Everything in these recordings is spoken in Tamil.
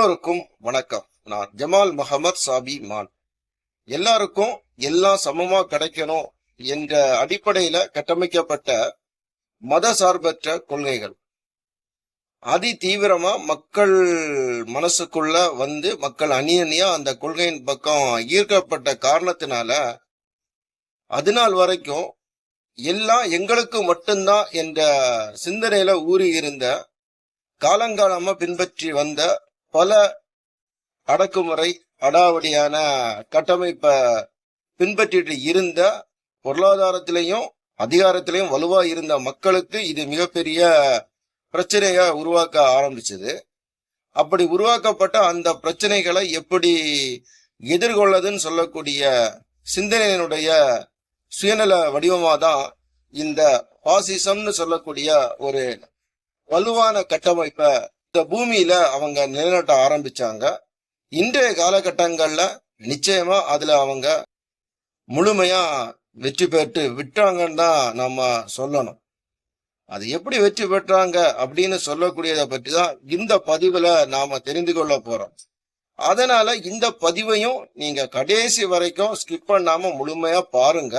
எல்லோருக்கும் வணக்கம். நான் ஜமால் முகமது சாபி மான். எல்லாருக்கும் எல்லாம் சமமா கிடைக்கணும் என்ற அடிப்படையில கட்டமைக்கப்பட்ட மத சார்பற்ற கொள்கைகள். அதி தீவிரமா மக்கள் மனசுக்குள்ள வந்து மக்கள் அணியணியா அந்த கொள்கையின் பக்கம் ஈர்க்கப்பட்ட காரணத்தினால அதனால் வரைக்கும் எல்லாம் எங்களுக்கு மட்டும்தான் என்ற சிந்தனையில ஊறி இருந்த காலங்காலமா பின்பற்றி வந்த பல அடக்குமுறை அடாவடியான கட்டமைப்பை பின்பற்றிட்டு இருந்த பொருளாதாரத்திலையும் அதிகாரத்திலையும் வலுவா இருந்த மக்களுக்கு இது மிகப்பெரிய பிரச்சனையா உருவாக்க ஆரம்பிச்சது. அப்படி உருவாக்கப்பட்ட அந்த பிரச்சனைகளை எப்படி எதிர்கொள்ளதுன்னு சொல்லக்கூடிய சிந்தனையினுடைய சுயநல வடிவமா தான் இந்த பாசிசம்னு சொல்லக்கூடிய ஒரு வலுவான கட்டமைப்பை இந்த பூமியில அவங்க நிலைநாட்ட ஆரம்பிச்சாங்க. இன்றைய காலகட்டங்கள்ல நிச்சயமா அதுல அவங்க முழுமையா வெற்றி பெற்று விட்டாங்கன்னு தான் நம்ம சொல்லணும். அது எப்படி வெற்றி பெற்றாங்க அப்படின்னு சொல்லக்கூடியதை பற்றி தான் இந்த பதிவுல நாம தெரிந்து கொள்ள போறோம். அதனால இந்த பதிவையும் நீங்க கடைசி வரைக்கும் ஸ்கிப் பண்ணாம முழுமையா பாருங்க.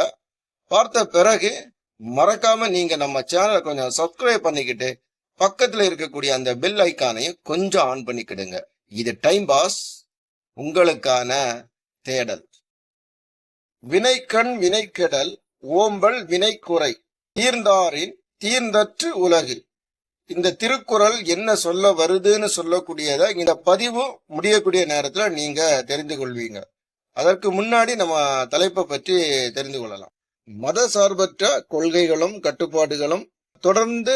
பார்த்த பிறகு மறக்காம நீங்க நம்ம சேனலை கொஞ்சம் சப்ஸ்கிரைப் பண்ணிக்கிட்டு பக்கத்துல இருக்கக்கூடிய அந்த பெல் ஐக்கானையும் கொஞ்சம் ஆன் பண்ணிக்கிடுங்க இது டைம் பாஸ் உங்களுக்கான தேடல். வினைக்கண் வினைக்கெடல் ஓம்பல் வினைக்குறை தீர்ந்தாரின் தீர்ந்தற்று உலகு இந்த திருக்குறள் என்ன சொல்ல வருதுன்னு சொல்லக்கூடியதை இந்த பதிவு முடியக்கூடிய நேரத்துல நீங்க தெரிந்து கொள்வீங்க. அதற்கு முன்னாடி நம்ம தலைப்பை பற்றி தெரிந்து கொள்ளலாம். மத சார்பற்ற கொள்கைகளும் கட்டுப்பாடுகளும் தொடர்ந்து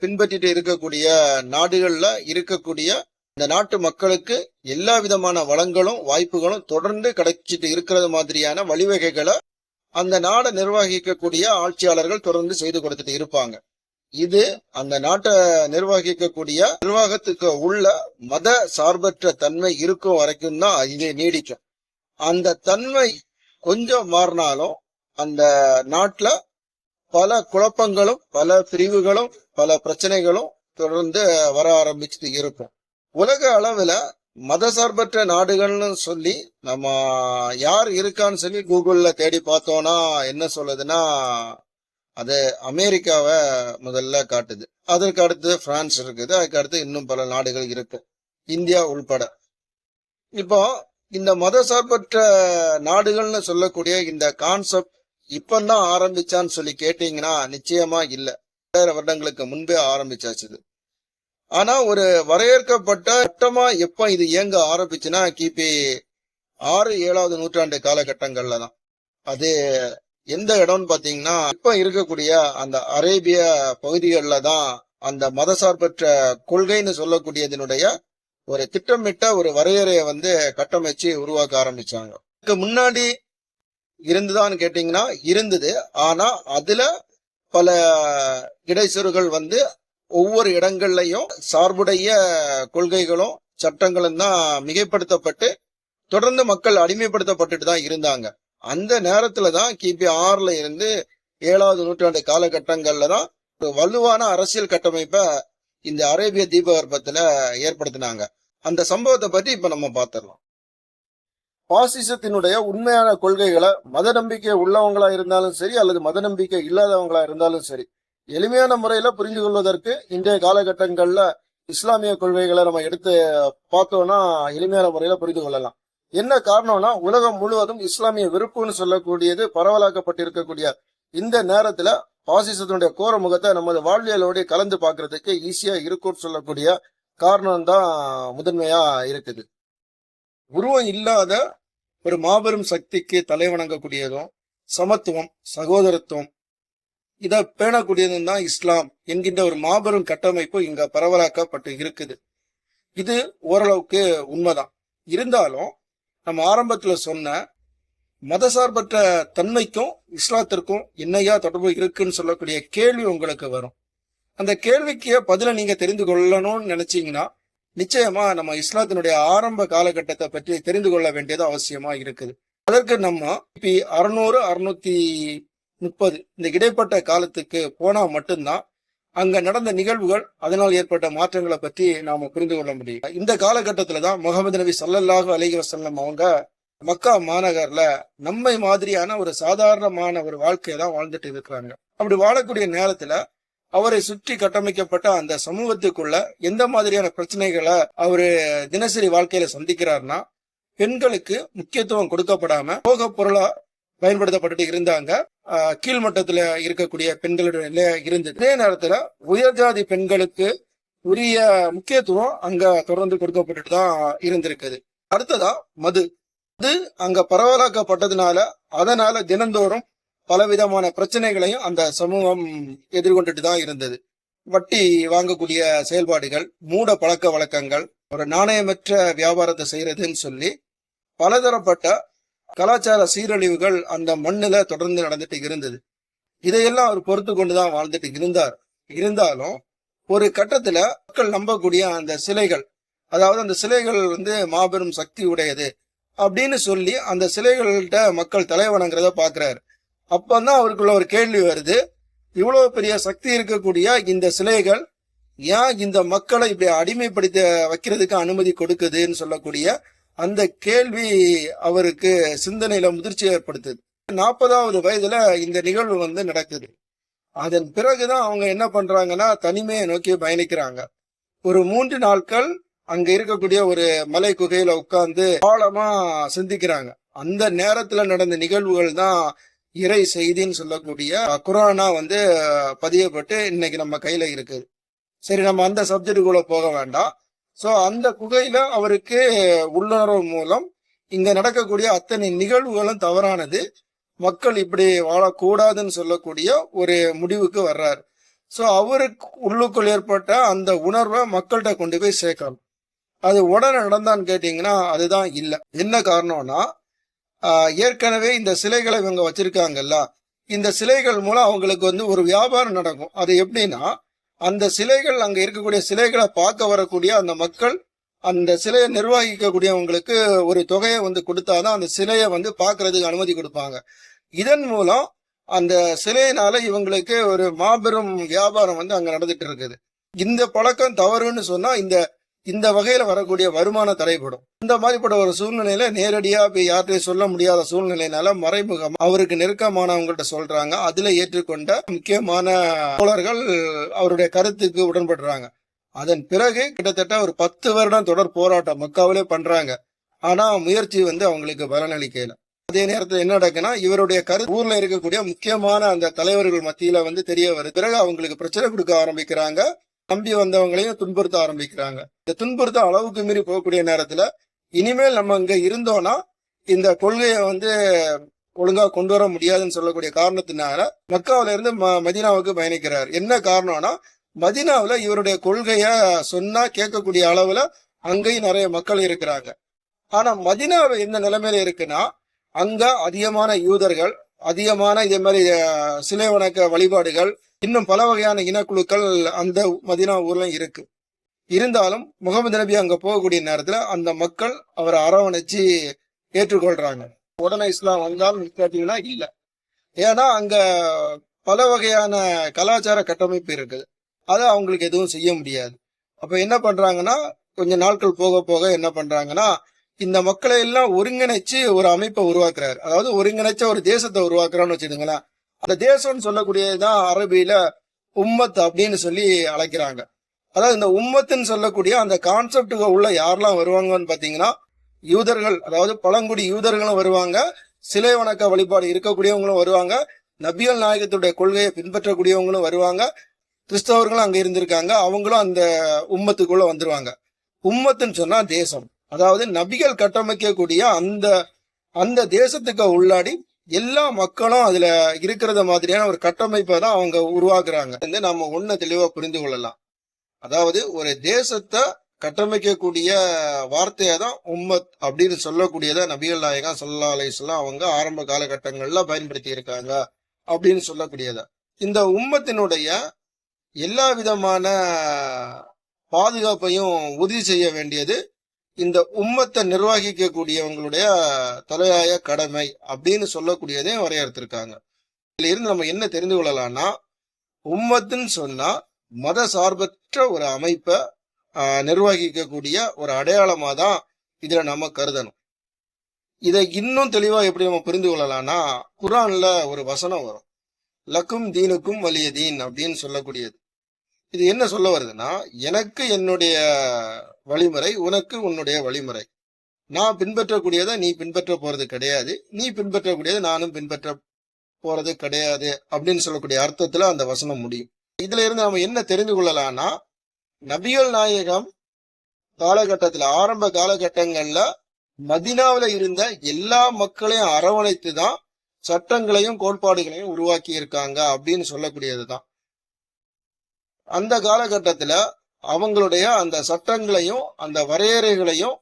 பின்பற்றிட்டு இருக்கக்கூடிய நாடுகள்ல இருக்கக்கூடிய இந்த நாட்டு மக்களுக்கு எல்லா விதமான வளங்களும் வாய்ப்புகளும் தொடர்ந்து கிடைச்சிட்டு இருக்கிறது மாதிரியான வழிவகைகளை அந்த நாடை நிர்வகிக்கக்கூடிய ஆட்சியாளர்கள் தொடர்ந்து செய்து கொடுத்துட்டு இருப்பாங்க. இது அந்த நாட்டை நிர்வகிக்கக்கூடிய நிர்வாகத்துக்கு உள்ள மத சார்பற்ற தன்மை இருக்கும் வரைக்கும் தான் இது நீடிக்கும். அந்த தன்மை கொஞ்சம் மாறினாலும் அந்த நாட்டுல பல குழப்பங்களும் பல பிரிவுகளும் பல பிரச்சனைகளும் தொடர்ந்து வர ஆரம்பிச்சுட்டு இருக்கும். உலக அளவுல மதசார்பற்ற நாடுகள்னு சொல்லி நம்ம யார் இருக்கான்னு சொல்லி கூகுள்ல தேடி பார்த்தோம்னா என்ன சொல்லுதுன்னா அது அமெரிக்காவை முதல்ல காட்டுது. அதற்கு அடுத்து பிரான்ஸ் இருக்குது. அதுக்கு அடுத்து இன்னும் பல நாடுகள் இருக்கு. இந்தியா உள்பட. இப்போ இந்த மதசார்பற்ற நாடுகள்னு சொல்லக்கூடிய இந்த கான்செப்ட் இப்பந்தான் ஆரம்பிச்சான்னு சொல்லி கேட்டீங்கன்னா நிச்சயமா இல்ல. ரெண்டாயிரம் வருடங்களுக்கு முன்பே ஆரம்பிச்சாச்சு இது. ஆனா ஒரு வரையறுக்கப்பட்ட சட்டமா எப்ப இது இயங்க ஆரம்பிச்சுன்னா கிபி ஆறு ஏழாவது நூற்றாண்டு காலகட்டங்கள்ல தான். அது எந்த இடம்னு பாத்தீங்கன்னா இப்ப இருக்கக்கூடிய அந்த அரேபிய பகுதிகளில் தான் அந்த மதசார்பற்ற கொள்கைன்னு சொல்லக்கூடியதனுடைய ஒரு திட்டமிட்ட ஒரு வரையறையை வந்து கட்டமைச்சு உருவாக்க ஆரம்பிச்சாங்க. இதுக்கு முன்னாடி இருந்துதான்னு கேட்டீங்கன்னா இருந்தது. ஆனா அதுல பல இடைச்சொருகள் வந்து ஒவ்வொரு இடங்கள்லையும் சார்புடைய கொள்கைகளும் சட்டங்களும் தான் மிகைப்படுத்தப்பட்டு தொடர்ந்து மக்கள் அடிமைப்படுத்தப்பட்டுட்டு தான் இருந்தாங்க. அந்த நேரத்துல தான் கிபி ஆறுல இருந்து ஏழாவது நூற்றாண்டு காலகட்டங்கள்ல தான் ஒரு வலுவான அரசியல் கட்டமைப்பை இந்த அரேபிய தீபகற்பத்துல ஏற்படுத்தினாங்க. அந்த சம்பவத்தை பற்றி இப்ப நம்ம பார்த்துடலாம் பாசிசத்தினுடைய உண்மையான கொள்கைகளை மத நம்பிக்கை உள்ளவங்களா இருந்தாலும் சரி அல்லது மத நம்பிக்கை இல்லாதவங்களா இருந்தாலும் சரி எளிமையான முறையில புரிந்து கொள்வதற்கு இன்றைய காலகட்டங்கள்ல இஸ்லாமிய கொள்கைகளை நம்ம எடுத்து பார்த்தோம்னா எளிமையான முறையில புரிந்து கொள்ளலாம். என்ன காரணம்னா உலகம் முழுவதும் இஸ்லாமிய வெறுப்புன்னு சொல்லக்கூடியது பரவலாக்கப்பட்டிருக்கக்கூடிய இந்த நேரத்துல பாசிசத்தினுடைய கோர முகத்தை நமது வாழ்வியலோட கலந்து பாக்குறதுக்கு ஈஸியா இருக்கும்னு சொல்லக்கூடிய காரணம் தான் முதன்மையா இருக்குது. உருவம் இல்லாத ஒரு மாபெரும் சக்திக்கு தலை வணங்கக்கூடியதும் சமத்துவம் சகோதரத்துவம் இதை பேணக்கூடியதும் தான் இஸ்லாம் என்கின்ற ஒரு மாபெரும் கட்டமைப்பு இங்க பரவலாக்கப்பட்டு இருக்குது. இது ஓரளவுக்கு உண்மைதான். இருந்தாலும் நம்ம ஆரம்பத்துல சொன்ன மதசார்பற்ற தன்மைக்கும் இஸ்லாத்திற்கும் என்னையா தொடர்பு இருக்குன்னு சொல்லக்கூடிய கேள்வி உங்களுக்கு வரும். அந்த கேள்விக்கு பதில நீங்க தெரிந்து கொள்ளணும்னு நினைச்சீங்கன்னா நிச்சயமா நம்ம இஸ்லாத்தினுடைய ஆரம்ப காலகட்டத்தை பற்றி தெரிந்து கொள்ள வேண்டியது அவசியமா இருக்குது. அதற்கு நம்ம இப்ப அறுநூறு அறுநூத்தி முப்பது இந்த இடைப்பட்ட காலத்துக்கு போனா மட்டும்தான் அங்க நடந்த நிகழ்வுகள் அதனால் ஏற்பட்ட மாற்றங்களை பற்றி நாம புரிந்து கொள்ள முடியும். இந்த காலகட்டத்துல தான் முகமது நபி சல்லல்லாஹு அலைஹி வசல்லம் அவங்க மக்கா மாநகர்ல நம்மை மாதிரியான ஒரு சாதாரணமான ஒரு வாழ்க்கையை தான் வாழ்ந்துட்டு இருக்கிறாங்க. அப்படி வாழக்கூடிய நேரத்துல அவரை சுற்றி கட்டமைக்கப்பட்ட அந்த சமூகத்துக்குள்ள எந்த மாதிரியான பிரச்சனைகளை அவரு தினசரி வாழ்க்கையில சந்திக்கிறார்னா பெண்களுக்கு முக்கியத்துவம் கொடுக்கப்படாம போக பொருளா பயன்படுத்தப்பட்டுட்டு இருந்தாங்க. கீழ்மட்டத்துல இருக்கக்கூடிய பெண்களுடைய நிலை இருந்தது. அதே நேரத்துல உயர்ஜாதி பெண்களுக்கு உரிய முக்கியத்துவம் அங்க தொடர்ந்து கொடுக்கப்பட்டுட்டு தான் இருந்திருக்குது. அடுத்ததா மது. மது அங்க பரவலாக்கப்பட்டதுனால அதனால தினந்தோறும் பலவிதமான பிரச்சனைகளையும் அந்த சமூகம் எதிர்கொண்டுட்டு தான் இருந்தது. வட்டி வாங்கக்கூடிய செயல்பாடுகள் மூட பழக்க வழக்கங்கள் ஒரு நாணயமற்ற வியாபாரத்தை செய்யறதுன்னு சொல்லி பலதரப்பட்ட கலாச்சார சீரழிவுகள் அந்த மண்ணில் தொடர்ந்து நடந்துட்டு இருந்தது. இதையெல்லாம் அவர் பொறுத்து கொண்டுதான் வாழ்ந்துட்டு இருந்தார். இருந்தாலும் ஒரு கட்டத்துல மக்கள் நம்பக்கூடிய அந்த சிலைகள் அதாவது அந்த சிலைகள் வந்து மாபெரும் சக்தி உடையது அப்படின்னு சொல்லி அந்த சிலைகள்கிட்ட மக்கள் தலைவணங்கிறத பாக்குறாரு. அப்பதான் அவருக்குள்ள ஒரு கேள்வி வருது. இவ்வளவு பெரிய சக்தி இருக்கக்கூடிய இந்த சிலைகள் ஏன் இந்த மக்களை இப்படி அடிமைப்படுத்த வைக்கிறதுக்கு அனுமதி கொடுக்குதுன்னு சொல்லக்கூடிய அந்த கேள்வி அவருக்கு சிந்தனையில முதிர்ச்சி ஏற்படுத்துது. நாற்பதாவது வயதுல இந்த நிகழ்வு வந்து நடக்குது. அதன் பிறகுதான் அவங்க என்ன பண்றாங்கன்னா தனிமையை நோக்கி பயணிக்கிறாங்க. ஒரு மூன்று நாட்கள் அங்க இருக்கக்கூடிய ஒரு மலை குகையில உட்கார்ந்து ஆழமா சிந்திக்கிறாங்க. அந்த நேரத்துல நடந்த நிகழ்வுகள் தான் இறை செய்தின்னு சொல்லக்கூடிய குரானா வந்து பதியப்பட்டு இன்னைக்கு நம்ம கையில இருக்குது சரி நம்ம அந்த சப்ஜெக்டுக்குள்ள போக வேண்டாம். ஸோ அந்த குகையில அவருக்கு உள்ளுணர்வு மூலம் இங்க நடக்கக்கூடிய அத்தனை நிகழ்வுகளும் தவறானது. மக்கள் இப்படி வாழக்கூடாதுன்னு சொல்லக்கூடிய ஒரு முடிவுக்கு வர்றாரு. ஸோ அவருக்கு உள்ளுக்குள் ஏற்பட்ட அந்த உணர்வை மக்கள்கிட்ட கொண்டு போய் சேர்க்கணும். அது உடனே நடந்தான்னு கேட்டீங்கன்னா அதுதான் இல்லை. என்ன காரணம்னா ஏற்கனவே இந்த சிலைகளை இவங்க வச்சிருக்காங்கல்ல இந்த சிலைகள் மூலம் அவங்களுக்கு வந்து ஒரு வியாபாரம் நடக்கும். அது எப்படின்னா அந்த சிலைகள் அங்கே இருக்கக்கூடிய சிலைகளை பார்க்க வரக்கூடிய அந்த மக்கள் அந்த சிலையை நிர்வகிக்கக்கூடியவங்களுக்கு ஒரு தொகையை வந்து கொடுத்தாதான் அந்த சிலையை வந்து பார்க்கறதுக்கு அனுமதி கொடுப்பாங்க. இதன் மூலம் அந்த சிலையினால இவங்களுக்கு ஒரு மாபெரும் வியாபாரம் வந்து அங்கே நடந்துட்டு இருக்குது. இந்த பழக்கம் தவறுன்னு சொன்னா இந்த இந்த வகையில வரக்கூடிய வருமானம் தடைப்படும் இந்த மாதிரிப்பட்ட ஒரு சூழ்நிலையில நேரடியா போய் யார்கிட்டையும் சொல்ல முடியாத சூழ்நிலையினால மறைமுகம் அவருக்கு நெருக்கமானவங்கள்ட்ட சொல்றாங்க. அதுல ஏற்றுக்கொண்ட முக்கியமான தோழர்கள் அவருடைய கருத்துக்கு உடன்படுறாங்க. அதன் பிறகு கிட்டத்தட்ட ஒரு பத்து வருடம் தொடர் போராட்டம் மக்காவிலே பண்றாங்க. ஆனா முயற்சி வந்து அவங்களுக்கு பலனளிக்கல. அதே நேரத்தில் என்ன நடக்குன்னா இவருடைய கரு ஊர்ல இருக்கக்கூடிய முக்கியமான அந்த தலைவர்கள் மத்தியில வந்து தெரிய வருது. பிறகு அவங்களுக்கு பிரச்சனை கொடுக்க ஆரம்பிக்கிறாங்க. நம்பி வந்தவங்களையும் துன்புறுத்த ஆரம்பிக்கிறாங்க. இந்த துன்புறுத்த அளவுக்கு மீறி போகக்கூடிய நேரத்துல இனிமேல் நம்ம இங்க இருந்தோம்னா இந்த கொள்கையை வந்து ஒழுங்கா கொண்டு வர முடியாதுன்னு சொல்லக்கூடிய காரணத்தினால மக்காவில இருந்து ம- பயணிக்கிறார். என்ன காரணம்னா மதினாவில் இவருடைய கொள்கைய சொன்னா கேட்கக்கூடிய அளவுல அங்கேயும் நிறைய மக்கள் இருக்கிறாங்க. ஆனா மதினாவில் எந்த நிலைமையில இருக்குன்னா அங்க அதிகமான யூதர்கள் அதிகமான இதே மாதிரி சிலை வணக்க வழிபாடுகள் இன்னும் பல வகையான இனக்குழுக்கள் அந்த மதினா ஊர்ல இருக்கு. இருந்தாலும் முகமது நபி அங்க போகக்கூடிய நேரத்துல அந்த மக்கள் அவரை அரவணைச்சு ஏற்றுக்கொள்றாங்க. உடனே இஸ்லாம் வந்தாலும் கேட்டீங்கன்னா இல்ல. ஏன்னா அங்க பல வகையான கலாச்சார கட்டமைப்பு இருக்குது. அதை அவங்களுக்கு எதுவும் செய்ய முடியாது. அப்ப என்ன பண்றாங்கன்னா கொஞ்ச நாட்கள் போக போக என்ன பண்றாங்கன்னா இந்த மக்களை எல்லாம் ஒருங்கிணைச்சு ஒரு அமைப்பை உருவாக்குறாரு. அதாவது ஒருங்கிணைச்ச ஒரு தேசத்தை உருவாக்குறான்னு வச்சுடுங்களேன் அந்த தேசம்னு சொல்லக்கூடியதுதான் அரபியில உம்மத் அப்படின்னு சொல்லி அழைக்கிறாங்க. அதாவது இந்த உம்மத்துன்னு சொல்லக்கூடிய அந்த கான்செப்டுக்கு உள்ள யாரெல்லாம் வருவாங்கன்னு பாத்தீங்கன்னா யூதர்கள் அதாவது பழங்குடி யூதர்களும் வருவாங்க. சிலை வணக்க வழிபாடு இருக்கக்கூடியவங்களும் வருவாங்க. நபியல் நாயகத்துடைய கொள்கையை பின்பற்றக்கூடியவங்களும் வருவாங்க. கிறிஸ்தவர்களும் அங்க இருந்திருக்காங்க. அவங்களும் அந்த உம்மத்துக்குள்ள வந்துருவாங்க. உம்மத்துன்னு சொன்னா தேசம். அதாவது நபிகள் கட்டமைக்கக்கூடிய அந்த அந்த தேசத்துக்கு உள்ளாடி எல்லா மக்களும் அதுல இருக்கிறத மாதிரியான ஒரு கட்டமைப்பை தான் அவங்க உருவாக்குறாங்க. வந்து நம்ம ஒண்ணு தெளிவா புரிந்து கொள்ளலாம். அதாவது ஒரு தேசத்தை கட்டமைக்கக்கூடிய வார்த்தையை தான் உம்மத் அப்படின்னு சொல்லக்கூடியதை நபிகள் நாயகா சொல்லா அலிஸ்லாம் அவங்க ஆரம்ப காலகட்டங்கள்ல பயன்படுத்தி இருக்காங்க அப்படின்னு சொல்லக்கூடியத. இந்த உம்மத்தினுடைய எல்லா விதமான பாதுகாப்பையும் உறுதி செய்ய வேண்டியது இந்த உம்மத்தை நிர்வகிக்கக்கூடியவங்களுடைய தலையாய கடமை அப்படின்னு சொல்லக்கூடியதையும் வரையறுத்திருக்காங்க. இதுல இருந்து நம்ம என்ன தெரிந்து கொள்ளலாம்னா உம்மத்துன்னு சொன்னா மத சார்பற்ற ஒரு அமைப்பை நிர்வகிக்கக்கூடிய ஒரு அடையாளமா தான் இதுல நம்ம கருதணும். இதை இன்னும் தெளிவா எப்படி நம்ம புரிந்து கொள்ளலாம்னா குரான்ல ஒரு வசனம் வரும். லக்கும் தீனுக்கும் வலிய தீன் அப்படின்னு சொல்லக்கூடியது. இது என்ன சொல்ல வருதுன்னா எனக்கு என்னுடைய வழிமுறை உனக்கு உன்னுடைய வழிமுறை. நான் பின்பற்றக்கூடியதை நீ பின்பற்ற போறது கிடையாது. நீ பின்பற்றக்கூடியதை நானும் பின்பற்ற போறது கிடையாது அப்படின்னு சொல்லக்கூடிய அர்த்தத்துல அந்த வசனம் முடியும். இதுல இருந்து நம்ம என்ன தெரிந்து கொள்ளலாம்னா நபிகள் நாயகம் காலகட்டத்துல ஆரம்ப காலகட்டங்கள்ல மதினாவுல இருந்த எல்லா மக்களையும் அரவணைத்து தான் சட்டங்களையும் கோட்பாடுகளையும் உருவாக்கி இருக்காங்க அப்படின்னு சொல்லக்கூடியதுதான். அந்த காலகட்டத்துல அவங்களுடைய அந்த சட்டங்களையும் அந்த வரையறைகளையும்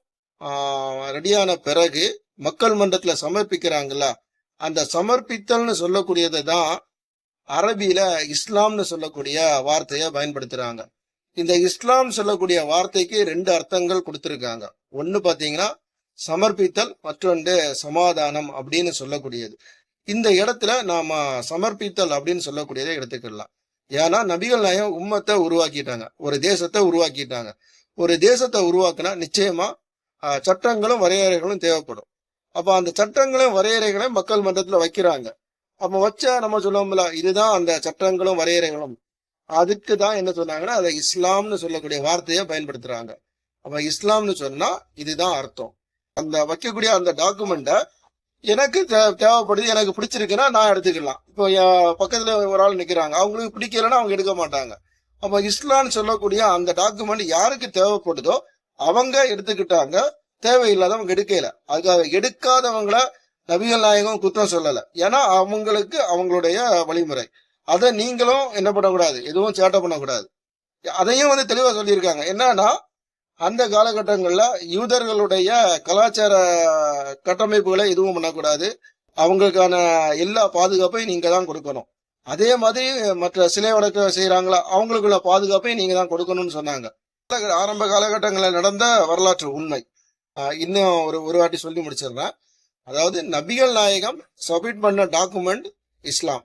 ரெடியான பிறகு மக்கள் மன்றத்தில் சமர்ப்பிக்கிறாங்கல்ல அந்த சமர்ப்பித்தல்னு சொல்லக்கூடியதை தான் அரபியில இஸ்லாம்னு சொல்லக்கூடிய வார்த்தையை பயன்படுத்துறாங்க. இந்த இஸ்லாம் சொல்லக்கூடிய வார்த்தைக்கு ரெண்டு அர்த்தங்கள் கொடுத்துருக்காங்க. ஒன்னு பாத்தீங்கன்னா சமர்ப்பித்தல் மற்றொன்று சமாதானம் அப்படின்னு சொல்லக்கூடியது. இந்த இடத்துல நாம சமர்ப்பித்தல் அப்படின்னு சொல்லக்கூடியதை எடுத்துக்கலாம். ஏன்னா நபிகள் நாயம் உம்மத்தை உருவாக்கிட்டாங்க. ஒரு தேசத்தை உருவாக்கிட்டாங்க. ஒரு தேசத்தை உருவாக்குனா நிச்சயமா சட்டங்களும் வரையறைகளும் தேவைப்படும். அப்ப அந்த சட்டங்களும் வரையறைகளையும் மக்கள் மன்றத்துல வைக்கிறாங்க. அப்ப வச்சா நம்ம சொல்லுவோம்ல இதுதான் அந்த சட்டங்களும் வரையறைகளும். அதுக்கு தான் என்ன சொன்னாங்கன்னா அதை இஸ்லாம்னு சொல்லக்கூடிய வார்த்தையை பயன்படுத்துறாங்க. அப்ப இஸ்லாம்னு சொன்னா இதுதான் அர்த்தம். அந்த வைக்கக்கூடிய அந்த டாக்குமெண்ட்டை எனக்கு தே- தேவைப்படுது எனக்கு பிடிச்சிருக்குன்னா நான் எடுத்துக்கலாம். இப்போ என் பக்கத்தில் ஒரு ஆள் நிற்கிறாங்க அவங்களுக்கு பிடிக்கலன்னா அவங்க எடுக்க மாட்டாங்க. அப்போ இஸ்லாம்னு சொல்லக்கூடிய அந்த டாக்குமெண்ட் யாருக்கு தேவைப்படுதோ அவங்க எடுத்துக்கிட்டாங்க. தேவையில்லாதவங்க எடுக்கல. அதுக்காக எடுக்காதவங்கள நபிகள் நாயகம் குற்றம் சொல்லலை. ஏன்னா அவங்களுக்கு அவங்களுடைய வழிமுறை. அதை நீங்களும் என்ன பண்ணக்கூடாது? எதுவும் சேட்டை பண்ணக்கூடாது. அதையும் வந்து தெளிவாக சொல்லியிருக்காங்க. என்னன்னா அந்த காலகட்டங்களில் யூதர்களுடைய கலாச்சார கட்டமைப்புகளை எதுவும் பண்ணக்கூடாது. அவங்களுக்கான எல்லா பாதுகாப்பையும் நீங்கள் தான் கொடுக்கணும். அதே மாதிரி மற்ற சிலை வழக்கம் செய்கிறாங்களா அவங்களுக்குள்ள பாதுகாப்பையும் நீங்கள் தான் கொடுக்கணும்னு சொன்னாங்க. ஆரம்ப காலகட்டங்களில் நடந்த வரலாற்று உண்மை. இன்னும் ஒரு ஒரு வாட்டி சொல்லி முடிச்சிடுறேன். அதாவது நபிகள் நாயகம் சப்மிட் பண்ண டாக்குமெண்ட் இஸ்லாம்.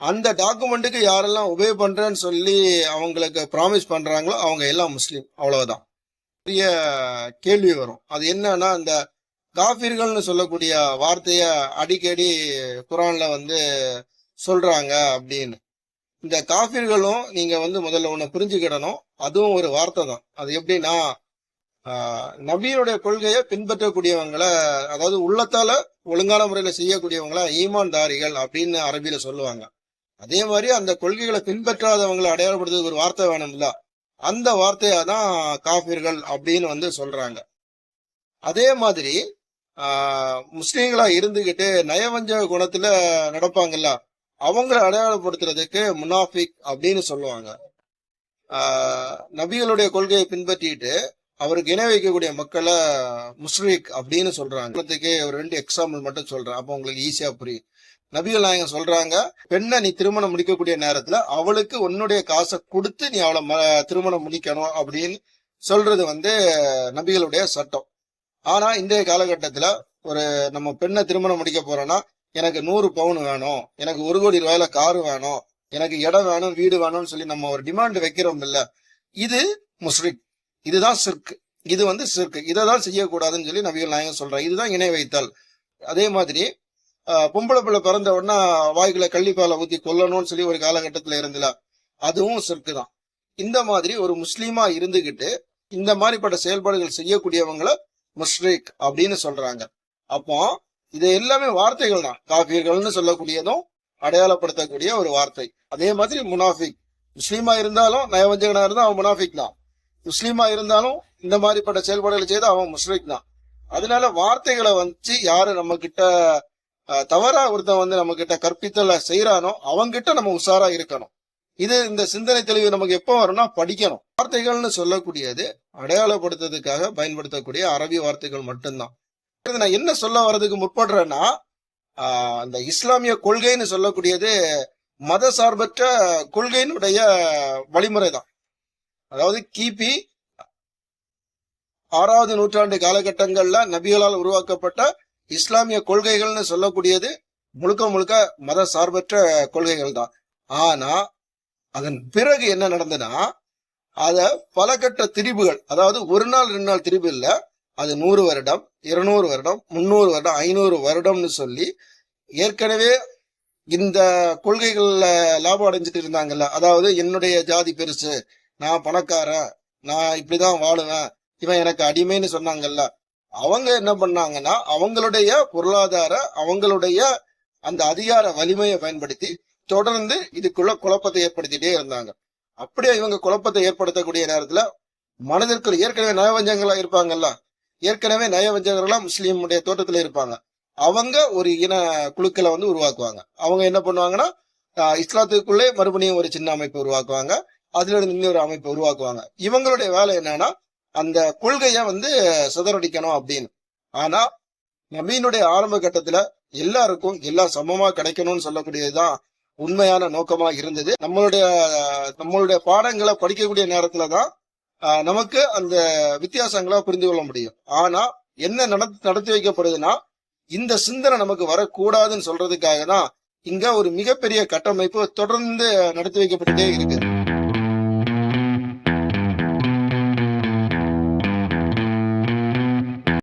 அந்த டாக்குமெண்ட்டுக்கு யாரெல்லாம் உபே பண்றேன்னு சொல்லி அவங்களுக்கு ப்ராமிஸ் பண்றாங்களோ அவங்க எல்லாம் முஸ்லீம். அவ்வளவுதான். பெரிய கேள்வி வரும். அது என்னன்னா அந்த காஃபிர்கள்னு சொல்லக்கூடிய வார்த்தைய அடிக்கடி குரான்ல வந்து சொல்றாங்க அப்படின்னு. இந்த காஃபிர்களும் நீங்க வந்து முதல்ல ஒண்ணு புரிஞ்சுக்கிடணும். அதுவும் ஒரு வார்த்தை தான். அது எப்படின்னா ஆஹ், கொள்கையை பின்பற்றக்கூடியவங்களை அதாவது உள்ளத்தால ஒழுங்கான முறையில செய்யக்கூடியவங்களா ஈமான்தாரிகள் அப்படின்னு அரபியில சொல்லுவாங்க. அதே மாதிரி அந்த கொள்கைகளை பின்பற்றாதவங்களை அடையாளப்படுத்துறதுக்கு ஒரு வார்த்தை வேணும்ல. அந்த வார்த்தையா தான் காபிர்கள் அப்படின்னு வந்து சொல்றாங்க. அதே மாதிரி முஸ்லீம்களா இருந்துகிட்டு நயவஞ்ச குணத்துல நடப்பாங்கல்ல அவங்களை அடையாளப்படுத்துறதுக்கு முனாஃபிக் அப்படின்னு சொல்லுவாங்க. நபிகளுடைய கொள்கையை பின்பற்றிட்டு அவருக்கு இணை வைக்கக்கூடிய மக்களை முஸ்லிக் அப்படின்னு சொல்றாங்க. ஒரு ரெண்டு எக்ஸாம்பிள் மட்டும் சொல்றேன். அப்போ உங்களுக்கு ஈஸியா புரியும். நபிகள் நாயகம் சொல்றாங்க பெண்ணை நீ திருமணம் முடிக்கக்கூடிய நேரத்துல அவளுக்கு உன்னுடைய காசை கொடுத்து நீ அவளை ம- திருமணம் முடிக்கணும் அப்படின்னு சொல்றது வந்து நபிகளுடைய சட்டம். ஆனா இன்றைய காலகட்டத்துல ஒரு நம்ம பெண்ணை திருமணம் முடிக்க போறோம்னா எனக்கு நூறு பவுன் வேணும் எனக்கு ஒரு கோடி ரூபாயில காரு வேணும் எனக்கு இடம் வேணும் வீடு வேணும்னு சொல்லி நம்ம ஒரு டிமாண்ட் வைக்கிறோம் இல்ல இது முஸ்ரிக் இதுதான் சிற்கு இது வந்து சிற்கு இதை தான் செய்யக்கூடாதுன்னு சொல்லி நபிகள் நாயகம் சொல்றாங்க. இதுதான் இணை வைத்தல். அதே மாதிரி பொம்பளை பிள்ளை பிறந்த உடனே வாய்க்குள்ள கள்ளிப்பாலை ஊத்தி கொல்லணும்னு சொல்லி ஒரு காலகட்டத்துல இருந்துல அதுவும் சிற்கு தான். இந்த மாதிரி ஒரு முஸ்லீமா இருந்துகிட்டு இந்த மாதிரிப்பட்ட செயல்பாடுகள் செய்யக்கூடியவங்கள முஸ்ரிக் அப்படின்னு சொல்றாங்க. அப்போ இது எல்லாமே வார்த்தைகள் தான். காபியர்கள்னு சொல்லக்கூடியதும் அடையாளப்படுத்தக்கூடிய ஒரு வார்த்தை. அதே மாதிரி முனாஃபிக். முஸ்லீமா இருந்தாலும் நயவஞ்சகனா இருந்தா அவன் முனாஃபிக் தான். முஸ்லீமா இருந்தாலும் இந்த மாதிரிப்பட்ட செயல்பாடுகளை செய்து அவன் முஸ்லிக் தான். அதனால வார்த்தைகளை வச்சு யாரு நம்ம கிட்ட தவறா ஒருத்தன் வந்து நம்ம கிட்ட கற்பித்தல செய்யறானோ அவங்கிட்ட நம்ம உஷாரா இருக்கணும். இது இந்த சிந்தனை தெளிவு நமக்கு எப்போ வரும்னா படிக்கணும். வார்த்தைகள்னு சொல்லக்கூடியது அடையாளப்படுத்துறதுக்காக பயன்படுத்தக்கூடிய அரபி வார்த்தைகள் மட்டும்தான். இது நான் என்ன சொல்ல வர்றதுக்கு முற்படுறேன்னா ஆஹ், அந்த இஸ்லாமிய கொள்கைன்னு சொல்லக்கூடியது மத சார்பற்ற கொள்கையினுடைய வழிமுறை தான் அதாவது கிபி ஆறாவது நூற்றாண்டு காலகட்டங்கள்ல நபிகளால் உருவாக்கப்பட்ட இஸ்லாமிய கொள்கைகள்னு சொல்லக்கூடியது முழுக்க முழுக்க மத சார்பற்ற கொள்கைகள் தான் ஆனா அதன் பிறகு என்ன நடந்ததுன்னா அத பல கட்ட திரிபுகள் அதாவது ஒரு நாள் ரெண்டு நாள் திரிபு இல்ல அது நூறு வருடம் இருநூறு வருடம் முன்னூறு வருடம் ஐநூறு வருடம்னு சொல்லி ஏற்கனவே இந்த கொள்கைகள்ல லாபம் அடைஞ்சிட்டு இருந்தாங்கல்ல அதாவது என்னுடைய ஜாதி பெருசு நான் பணக்காரன் நான் இப்படிதான் வாழுவேன் இவன் எனக்கு அடிமைன்னு சொன்னாங்கல்ல அவங்க என்ன பண்ணாங்கன்னா அவங்களுடைய பொருளாதார அவங்களுடைய அந்த அதிகார வலிமையை பயன்படுத்தி தொடர்ந்து இதுக்குள்ள குழப்பத்தை ஏற்படுத்திட்டே இருந்தாங்க. அப்படியே இவங்க குழப்பத்தை ஏற்படுத்தக்கூடிய நேரத்துல மனதிற்குள் ஏற்கனவே நயவஞ்சங்களா இருப்பாங்கல்ல ஏற்கனவே நயவஞ்சகர்களா முஸ்லீமுடைய தோட்டத்துல இருப்பாங்க. அவங்க ஒரு இன குழுக்களை வந்து உருவாக்குவாங்க. அவங்க என்ன பண்ணுவாங்கன்னா இஸ்லாத்துக்குள்ளே மறுபடியும் ஒரு சின்ன அமைப்பு உருவாக்குவாங்க. அதுல இருந்து இன்னொரு அமைப்பு உருவாக்குவாங்க. இவங்களுடைய வேலை என்னன்னா அந்த கொள்கையை வந்து சிதறடிக்கணும் அப்படின்னு. ஆனா நவீனுடைய ஆரம்ப கட்டத்துல எல்லாருக்கும் எல்லாம் சமமா கிடைக்கணும்னு சொல்லக்கூடியதுதான் உண்மையான நோக்கமா இருந்தது. நம்மளுடைய நம்மளுடைய பாடங்களை படிக்கக்கூடிய நேரத்துல தான் ஆஹ், நமக்கு அந்த வித்தியாசங்களை புரிந்து கொள்ள முடியும். ஆனா என்ன நடத்தி நடத்தி வைக்கப்படுதுன்னா இந்த சிந்தனை நமக்கு வரக்கூடாதுன்னு சொல்றதுக்காக தான் இங்க ஒரு மிகப்பெரிய கட்டமைப்பு தொடர்ந்து நடத்தி வைக்கப்பட்டுட்டே இருக்குது.